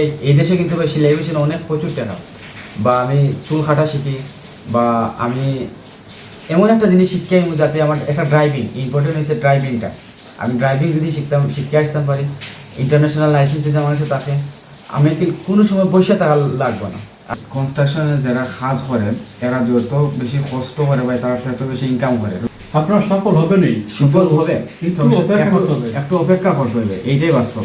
এই- এই দেশে কিন্তু ভাই সেলাই মেশিন অনেক প্রচুর টাকা। বা আমি চুল কাটা শিখি বা আমি এমন একটা জিনিস শিখে আমি যাতে আমার একটা ড্রাইভিং ইম্পর্টেন্ট হচ্ছে ড্রাইভিংটা আমি ড্রাইভিং যদি শিখতাম শিখে আসতাম পারি। ইন্টারন্যাশনাল লাইসেন্স যদি আমার কাছে থাকে আমি কি কোনো সময় পয়সা টাকা লাগবে না। কনস্ট্রাকশনে যারা কাজ করে এরা যত বেশি কষ্ট করে বা তারা তত বেশি ইনকাম করে। আপনারা সফল হবেনই। সুফল হবে। একটু- করতে হবে। একটু অপেক্ষা করতে হবে এইটাই বাস্তব।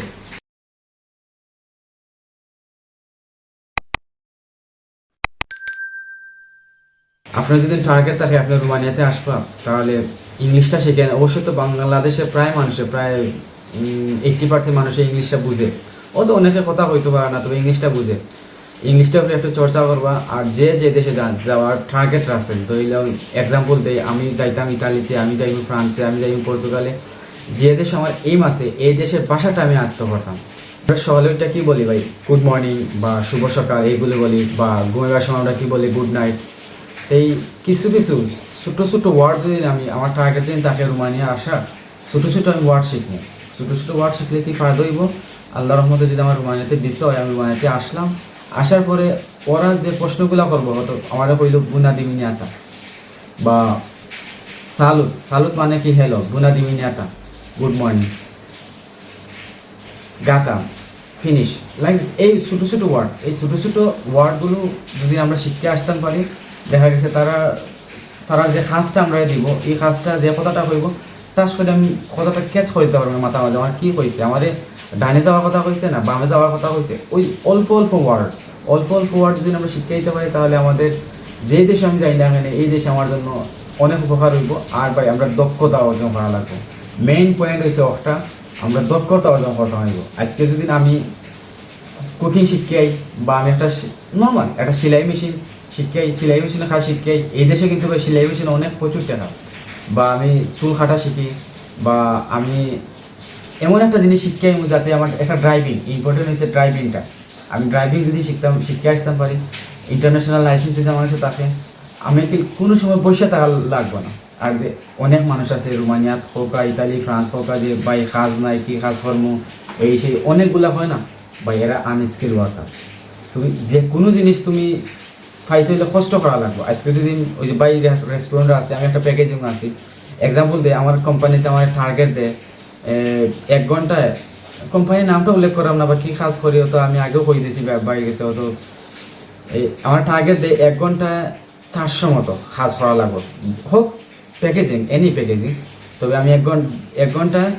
আপনার যদি টার্গেট থাকে আপনি রোমানিয়াতে আসবা, তাহলে ইংলিশটা শেখেন অবশ্যই তো বাংলাদেশে প্রায় মানুষে, প্রায় এইটটি পার্সেন্ট মানুষে ইংলিশটা বুঝে। ও তো অনেকে কথা হইতে পারে না, তবে ইংলিশটা বুঝে। ইংলিশটা আপনি একটু চর্চা করবা, আর যে যে দেশে যাওয়ার টার্গেট রাখছেন তো এক্সাম্পল দেই, আমি যাইতাম ইতালিতে, আমি যাইব ফ্রান্সে, আমি যাইব পর্তুগালে। যে দেশে আমার এইম আছে, এই দেশের ভাষাটা আমি আয়ত্ত করতাম আমরা সকালেরটা কি বলি ভাই? গুড মর্নিং বা শুভ সকাল, এইগুলো বলি, বা ঘুমাবার সময় আমরা কী বলি? গুড নাইট এই কিছু কিছু ছোটো ছোটো ওয়ার্ড যদি আমি, আমার টার্গেট দিন তাকে রোমানিয়া আসা ছোটো ছোটো আমি ওয়ার্ড শিখব। ছোটো ছোটো ওয়ার্ড শিখলে কি ফায়দা হইব? আল্লাহ রহমতে যদি আমার রোমানিয়াতে দিছে হয় আমি রোমানিয়াতে আসলাম। আসার পরে ওরা যে প্রশ্নগুলো করব, হয়তো আমার কইল বুনাদি মিনিয়াতা বা সালুত সালুত মানে কি? হেলো বুনাদি মিনিয়াতা গুড মর্নিং গাতা ফিনিশ লাইক এই ছোটো ছোটো ওয়ার্ড এই ছোটো ছোটো ওয়ার্ডগুলো যদি আমরা শিখতে আসতাম পারি দেখা গেছে তারা তারা যে খাসটা আমরা দিব, এই খাসটা যে কথাটা হইব টাচ করে আমি কথাটা ক্যাচ করতে পারব মাথা মাঝে। আমার কী কইছে? আমাদের ডানে যাওয়ার কথা কইছে না বামে যাওয়ার কথা কইছে? ওই অল্প অল্প ওয়ার্ড অল্প অল্প ওয়ার্ড যদি আমরা শিক্ষা দিতে পারি, তাহলে আমাদের যে দেশে আমি যাই না এই দেশে আমার জন্য অনেক উপকার হইব। আর ভাই, আমরা দক্ষতা অর্জন করা লাগবে। মেইন পয়েন্ট হয়েছে একটা আমরা দক্ষতা অর্জন করতে হইব আজকে যদি আমি কুকিং শিখাই বা আমি একটা নর্মাল একটা সেলাই মেশিন শিখাই সেলাই মেশিনে খাওয়া শিখাই এই দেশে কিন্তু ভাই সেলাই মেশিন অনেক প্রচুর টাকা। বা আমি চুল কাটা শিখি, বা আমি এমন একটা জিনিস শিখাই যাতে আমার একটা ড্রাইভিং ইম্পর্টেন্ট হচ্ছে ড্রাইভিংটা আমি ড্রাইভিং যদি শিখতাম, শিখে আসতাম পারি ইন্টারন্যাশনাল লাইসেন্স যদি আমার থাকে, আমি কি কোনো সময় পয়সা টাকা লাগবে না। আর অনেক মানুষ আছে রোমানিয়াত হোক ইতালি, ফ্রান্স হোক যে ভাই কাজ নাই, কি কাজ কর্ম, এই সেই অনেকগুলা হয় না। বা এরা আনস্কিল ওয়ার্কার তুমি যে কোনো জিনিস তুমি খাইতে হইলে কষ্ট করা লাগবে। আজকে যদি ওই যে বাই রেস্টুরেন্ট আছে, আমি একটা প্যাকেজিং আছি। এক্সাম্পল দেয় আমার কোম্পানিতে আমার টার্গেট দেয় এক ঘন্টায়। কোম্পানির নামটা উল্লেখ করাম না, বা কী কাজ করি তো আমি আগেও কই দিয়েছি বাই গেছে অত। এই, আমার টার্গেট দেয় এক ঘন্টায় চারশো মতো কাজ করা লাগবে। হোক প্যাকেজিং এনি প্যাকেজিং তবে আমি এক ঘণ্টা এক ঘন্টায়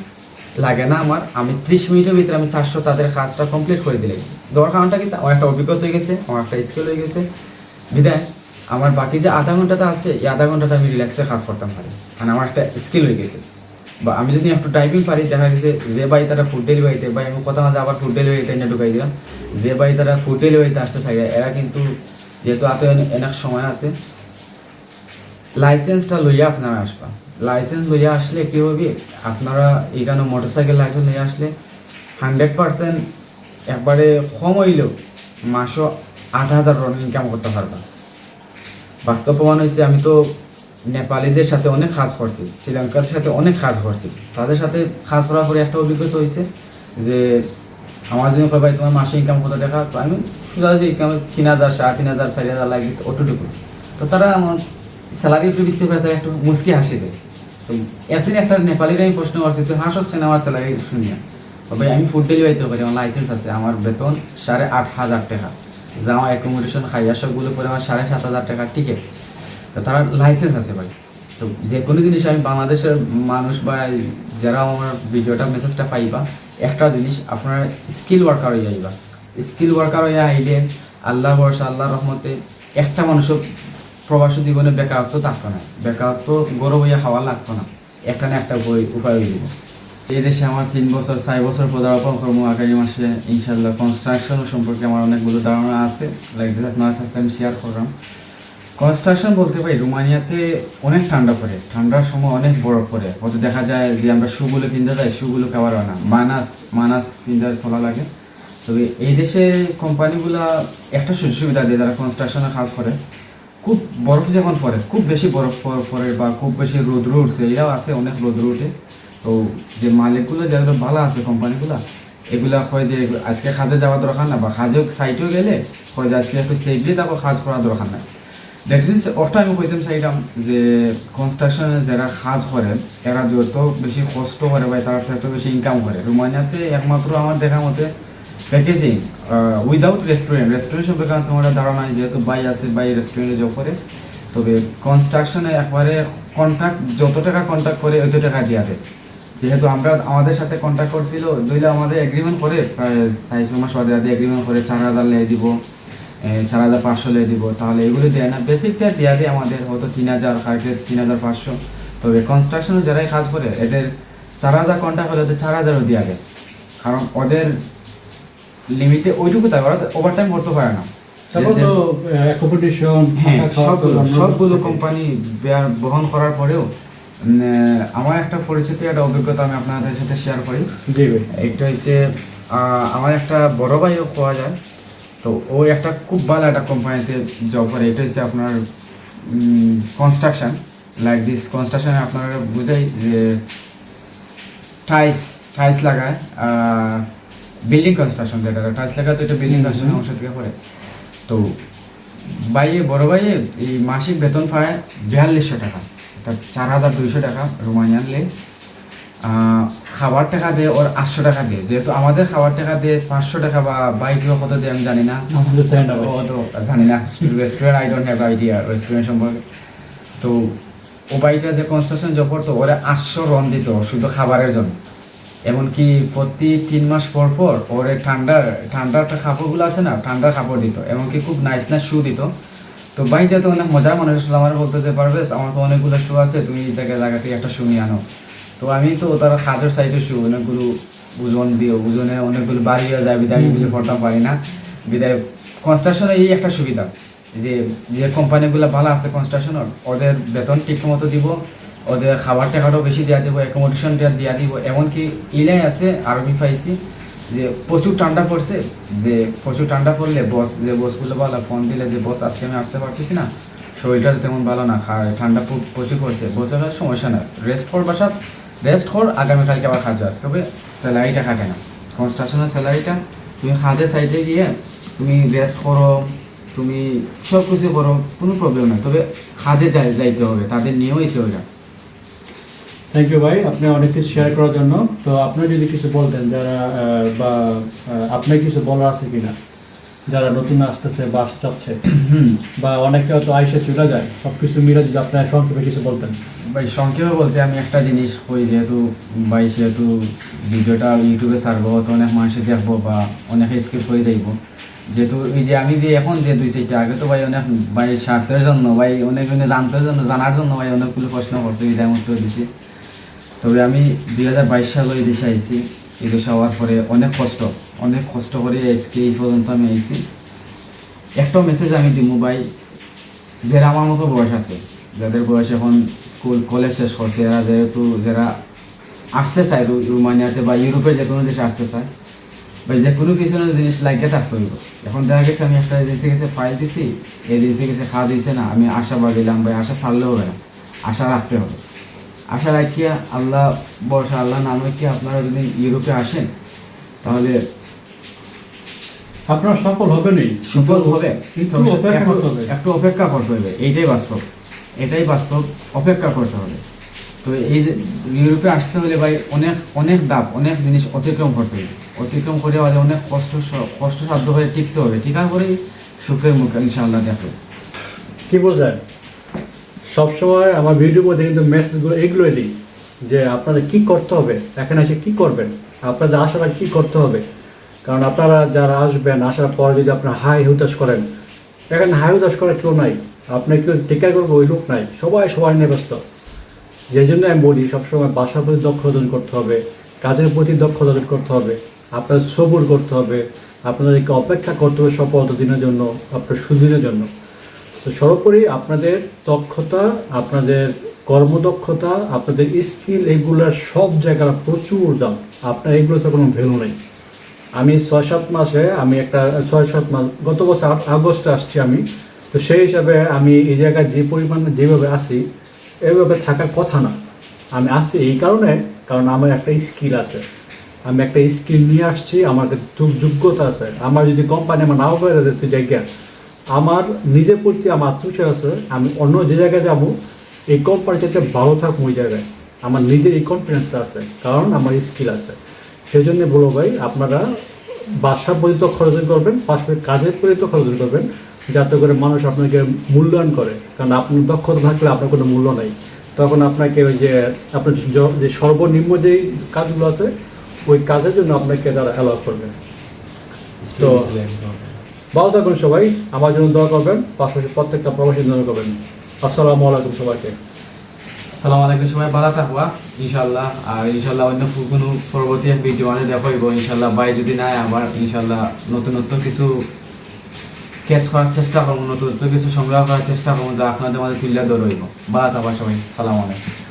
লাগে না আমার, আমি ত্রিশ মিনিটের ভিতরে আমি চারশো তাদের কাজটা কমপ্লিট করে দিলে দেওয়ার কারণটা কিন্তু আমার একটা অভিজ্ঞতা হয়ে গেছে, আমার একটা স্কিল হয়ে গেছে। বিদায় আমার বাকি যে আধা ঘন্টাটা আছে, এই আধা ঘন্টাতে আমি রিল্যাক্সে কাজ করতাম পারি কারণ আমার একটা স্কিল হয়ে গেছে। বা আমি যদি একটু টাইপিং পারি, দেখা গেছে যে বাড়ি তারা ফুড ডেলিভারিতে বা আমি কথা মাঝে আবার ফুড ডেলিভারিতে এনে ঢুকাই দিলাম। যে বাড়ি তারা ফুড ডেলিভারিতে আসতে চাই এরা কিন্তু যেহেতু এত অনেক সময় আছে লাইসেন্সটা লইয়া আপনারা আসবা। লাইসেন্স লইয়া আসলে কি হবে? আপনারা এখানে মোটরসাইকেল লাইসেন্স লইয়া আসলে হান্ড্রেড পার্সেন্ট একবারে কম হইলেও মাসও আট হাজার রন ইনকাম করতে পারবা। বাস্তব প্রমাণ হয়েছে আমি তো নেপালিদের সাথে অনেক কাজ করছি, শ্রীলঙ্কার সাথে অনেক কাজ করছি। তাদের সাথে কাজ করার পরে একটা অভিজ্ঞতা হয়েছে যে, আমার জন্য ভাই, তোমার মাসে ইনকাম কত টাকা? তো আমি শুধু যে ইনকাম তিন হাজার, সাড়ে তিন হাজার, চারি হাজার লাগিয়েছে অতটুকু। তো তারা আমার স্যালারি একটু দিতে পারে তারা একটু মুসকি হাসি দেয়। তো এতদিন একটা নেপালির আমি প্রশ্ন করছি, তুই হাসস কেন আমার স্যালারি শুনিয়া? তো ভাই, আমি ফুড ডেলিভারিতে পারি, আমার লাইসেন্স আছে, আমার বেতন সাড়ে আট হাজার টাকা। যাওয়া অ্যাকোমোডেশন খাইয়া সবগুলো করে আমার সাড়ে সাত হাজার টাকার টিকিট তো তার লাইসেন্স আছে ভাই। তো যে কোনো জিনিস আমি বাংলাদেশের মানুষ বা যারা আমার ভিডিওটা মেসেজটা পাইবা, একটা জিনিস, আপনার স্কিল ওয়ার্কার হয়ে যাইবা। স্কিল ওয়ার্কার হয়ে আইলে আল্লাহ ভরসা আল্লাহ রহমতে একটা মানুষও প্রবাসী জীবনে বেকারত্ব থাকতো না। বেকারত্ব গরম হইয়া খাওয়া লাগতো না। একটা না একটা উপায় হয়ে যাবে এই দেশে আমার তিন বছর, চার বছর পদার্পণ কর্ম আগামী মাসে ইনশাল্লাহ কনস্ট্রাকশন সম্পর্কে আমার অনেকগুলো ধারণা আছে। লাইক যে আপনার সাথে আমি শেয়ার করলাম। কনস্ট্রাকশন বলতে পারি রোমানিয়াতে অনেক ঠান্ডা পড়ে। ঠান্ডার সময় অনেক বরফ পড়ে। হয়তো দেখা যায় যে আমরা শুগুলো কিনতে যাই, শুগুলো খাবার হয় না। মানাস মানাস কিনতে চলা লাগে। তবে এই দেশে কোম্পানিগুলা একটা সুযোগ সুবিধা দিয়ে যারা কনস্ট্রাকশনে কাজ করে। খুব বরফ যখন পড়ে, খুব বেশি বরফ পড়ে বা খুব বেশি রোদ্র উঠছে, এরাও আছে অনেক রোদ্র উঠে। তো যে মালিকগুলো যেগুলো ভালো আছে কোম্পানিগুলো এগুলা হয় যে আজকে কাজে যাওয়া দরকার না বা কাজে সাইটেও গেলে হয় যে আজকে একটু সেফলি তারপর কাজ করা দরকার নাই। দ্যাট মিনস ওটা আমি কইতাম চাইলাম যে কনস্ট্রাকশনে যারা কাজ করে এরা যত বেশি কষ্ট করে বা তারা তত বেশি ইনকাম করে। রোমানিয়াতে একমাত্র আমার দেখা মতে প্যাকেজিং উইদাউট রেস্টুরেন্ট রেস্টুরেন্ট সম্পর্কে তোমার ধারণা নাই, যেহেতু বাই আছে বাই রেস্টুরেন্টে জব করে। তবে কনস্ট্রাকশনে একবারে কন্ট্রাক্ট যত টাকা কন্ট্রাক্ট করে ওই টাকা দিয়া দেয়। যেহেতু আমরা আমাদের সাথে কন্ট্যাক্ট করছিল দুইলে আমাদের এগ্রিমেন্ট করে প্রায় ছ মাস বাদে এগ্রিমেন্ট করে চার হাজার লেগে দিব চার হাজার পাঁচশো লেগে দিব তাহলে এগুলো দেয় না। বেসিকটা দেওয়া দেয় আমাদের হয়তো তিন হাজার কালকে তিন হাজার পাঁচশো। তবে কনস্ট্রাকশনে যারাই কাজ করে এদের চার হাজার কন্ট্যাক্ট হলে ওদের চার হাজারও দেওয়া দেয় কারণ ওদের লিমিটে ওইটুকু থাকে ওরা ওভার টাইম করতে পারে না। হ্যাঁ সবগুলো কোম্পানি বহন করার পরেও আমার একটা পরিচিতি একটা অভিজ্ঞতা আমি আপনাদের সাথে শেয়ার করি। জি ভাই। একটা হচ্ছে আমার একটা বড় ভাইও পাওয়া যায়। তো ও একটা খুব ভালো একটা কোম্পানিতে জব করে। এটা হচ্ছে আপনার কনস্ট্রাকশন লাইক দিস কনস্ট্রাকশনে আপনারা বুঝাই যে টাইস টাইস লাগায় বিল্ডিং কনস্ট্রাকশন যেটা টাইস লাগায় তো এটা বিল্ডিং কনস্ট্রাকশন অংশ থেকে পড়ে। তো বাইয়ে বড় ভাইয়ে এই মাসিক বেতন পায় বিয়াল্লিশশো টাকা। চার হাজার দুইশো টাকা রোমানিয়ান লে খাবার টাকা দিয়ে ওর আটশো টাকা দিয়ে। যেহেতু আমাদের খাবার টাকা দিয়ে পাঁচশো টাকা বা বাইকেও কত দিয়ে আমি জানি না। জানি না restaurant I don't have idea restaurant সম্পর্কে। তো ও বাড়িটা যে কনস্ট্রাকশন জব করতো ওরা আটশো রন দিত শুধু খাবারের জন্য। এমনকি প্রতি তিন মাস পর পর ওরে ঠান্ডার ঠান্ডার কাপড়গুলো আছে না ঠান্ডার কাপড় দিত। এমনকি খুব নাইস নাইস শু দিত। তো বাইক যাতে অনেক মজার মানুষ আসলে আমার বলতে যে পারবে আমার তো অনেকগুলো শু আছে তুমি তাকে জায়গা থেকে একটা শু নিয়ে আনো। তো আমি তো তারা খাদের সাইডে শু অনেকগুলো ওজন দিয়ে ওজনে অনেকগুলো বাড়ি হয়ে যায় বিদায় এগুলো পড়তাম পারি না। বিদায় কনস্ট্রাকশনের এই একটা সুবিধা যে যে কোম্পানিগুলো ভালো আছে কনস্ট্রাকশনের ওদের বেতন ঠিক মতো দিব ওদের খাবার টাকাটাও বেশি দেওয়া দিব অ্যাকোমোডেশন দেওয়া দিব এমনকি ইলাই আছে আরবি পাইছি। যে প্রচুর ঠান্ডা পড়ছে, যে প্রচুর ঠান্ডা পড়লে বস যে বসগুলো ভালো ফোন দিলে যে বস আজকে আমি আসতে পারতেছি না। শরীরটা তেমন ভালো না ঠান্ডা প্রচুর পড়ছে। বসে সমস্যা না রেস্ট কর বাসা রেস্ট কর, আগামীকালকে আবার কাজ যাবে তবে স্যালারিটা কাটে না। কনস্ট্রাকশনের স্যালারিটা তুমি কাজের সাইডে গিয়ে তুমি রেস্ট করো, তুমি সব কিছু করো, কোনো প্রবলেম নেই। তবে কাজে যাই, যাইতে হবে, তাদের নিয়েও এসে ওইটা থ্যাংক ইউ ভাই। আপনি অনেক কিছু শেয়ার করার জন্য। তো আপনি যদি কিছু বলতেন, যারা বা আপনার কিছু বলার আছে কিনা? যারা নতুন আসতেছে বা আসতে বা অনেকে হয়তো আইসে চলে যায় সব কিছু মিলে যদি আপনার সংক্ষেপে কিছু বলতেন। ভাই, সংক্ষেপে বলতে আমি একটা জিনিস কই, যেহেতু ভাই, সেহেতু ভিডিওটা ইউটিউবে ছাড়বো, তো অনেক মানুষে দেখব বা অনেকে স্কিপ করে দেখব। যেহেতু এই যে আমি যে এখন যে দুই সাইডটা আগে তো ভাই অনেক, ভাই স্বার্থের জন্য, ভাই অনেক জনে জানতে জন্য, জানার জন্য ভাই অনেকগুলো প্রশ্ন করতে এই যেমন উত্তর দিছি। তবে আমি দুই হাজার বাইশ সালে এই দেশে আইছি। এই দেশে হওয়ার পরে অনেক কষ্ট অনেক কষ্ট করে আজকে এই পর্যন্ত আমি আইছি। একটা মেসেজ আমি দিব ভাই, যারা আমার মতো বয়স আছে, যাদের বয়স এখন স্কুল, কলেজ শেষ করছে এরা যেহেতু, যারা আসতে চায় রোমানিয়াতে বা ইউরোপে যে কোনো দেশে আসতে চায়, বা যে কোনো কিছু জিনিস লাগিয়ে থাকতে হইব এখন দেখা গেছে আমি একটা এজেন্সি গেছে ফাইল দিছি এজেন্সি গেছে কাজ হয়েছে না, আমি আশা বাগিলাম ভাই, আশা ছাড়লেও হবে না, আশা রাখতে হবে। আশা রাখি আল্লাহ বর্ষা আল্লাহ নামে কি আপনারা যদি ইউরোপে আসেন তাহলে আপনার সফল হবেনই। সুফল হবে। অপেক্ষা একটু- হবে। একটু অপেক্ষা করতে হবে। এইটাই বাস্তব। এটাই বাস্তব। অপেক্ষা করতে হবে। তো এই যে ইউরোপে আসতে হলে ভাই অনেক অনেক দাপ অনেক জিনিস অতিক্রম করতে হবে। অতিক্রম করে হলে অনেক কষ্ট কষ্টসাধ্য হয়ে টিকতে হবে। টিকার পরেই সুখের মুখ ইনশাআল্লাহ দেখো। কি বোঝেন সবসময় আমার ভিডিওর মধ্যে কিন্তু মেসেজগুলো এগুলোই দিই যে আপনাদের কি করতে হবে? এখানে এসে কি করবেন? আপনাদের আসার আগে কী করতে হবে? কারণ আপনারা যারা আসবেন, আসার পর যদি আপনারা হাই হুতাশ করেন, এখানে হাই হুতাশ করার কেউ নাই। আপনি কেউ টিকা করব ওই লোক নাই। সবাই সবাই নিয়ে ব্যস্ত। যেই জন্য আমি বলি, সবসময় বাসার প্রতি দক্ষ অর্জন করতে হবে, কাজের প্রতি দক্ষ অর্জন করতে হবে আপনার সবুর করতে হবে, আপনাদেরকে অপেক্ষা করতে হবে সফলতা দিনের জন্য, আপনার সুদিনের জন্য। তো সর্বোপরি আপনাদের দক্ষতা, আপনাদের কর্মদক্ষতা, আপনাদের স্কিল এগুলোর সব জায়গার প্রচুর দাম। আপনার এগুলোর কোনো ভ্যালু নেই। আমি ছয় সাত মাসে আমি একটা, ছয় সাত মাস, গত বছর আগস্টে আসছি আমি। তো সেই হিসাবে আমি এই জায়গায় যে পরিমাণ, যেভাবে আসি এভাবে থাকার কথা না। আমি আসি এই কারণে, কারণ আমার একটা স্কিল আছে। আমি একটা স্কিল নিয়ে আসছি আমার যোগ্যতা আছে। আমার যদি কোম্পানি আমার নাও করে দিতে জায়গা আমার নিজের প্রতি আমার আত্মবিশ্বাস আছে আমি অন্য যে জায়গায় যাব এই কোম্পানি যাতে ভালো থাকুক ওই জায়গায়। আমার নিজের এই কনফিডেন্সটা আছে কারণ আমার স্কিল আছে। সেই জন্য বলো ভাই আপনারা বাসা পরিত খরচ করবেন পাশাপাশি কাজের পরিত খরচ করবেন যাতে করে মানুষ আপনাকে মূল্যায়ন করে। কারণ আপনার দক্ষতা থাকলে আপনার কোনো মূল্য নাই। তখন আপনাকে ওই যে আপনার যে সর্বনিম্ন যেই কাজগুলো আছে ওই কাজের জন্য আপনাকে তারা অ্যালাউ করবে। তো ভালো থাকুন সবাই, আমার জন্য দোয়া করবেন পাশাপাশি প্রত্যেকটা প্রবাসী জন্য করবেন। আসসালামু আলাইকুম সবাইকে। আসসালামু আলাইকুম সবাই, ভালো থাকবা ইনশাল্লাহ আর ইনশাল্লাহ অন্য কোনো পরবর্তী এক ভিডিও মানে দেখাইব ইনশাল্লাহ বাই যদি নাই আবার ইনশাল্লাহ নতুন নতুন কিছু ক্যাচ করার চেষ্টা করব নতুন নতুন কিছু সংগ্রহ করার চেষ্টা করব, যা আপনাদের মাঝে তুলে ধরবো। ভালো থাকবা সবাই, সালাম আলাইকুম।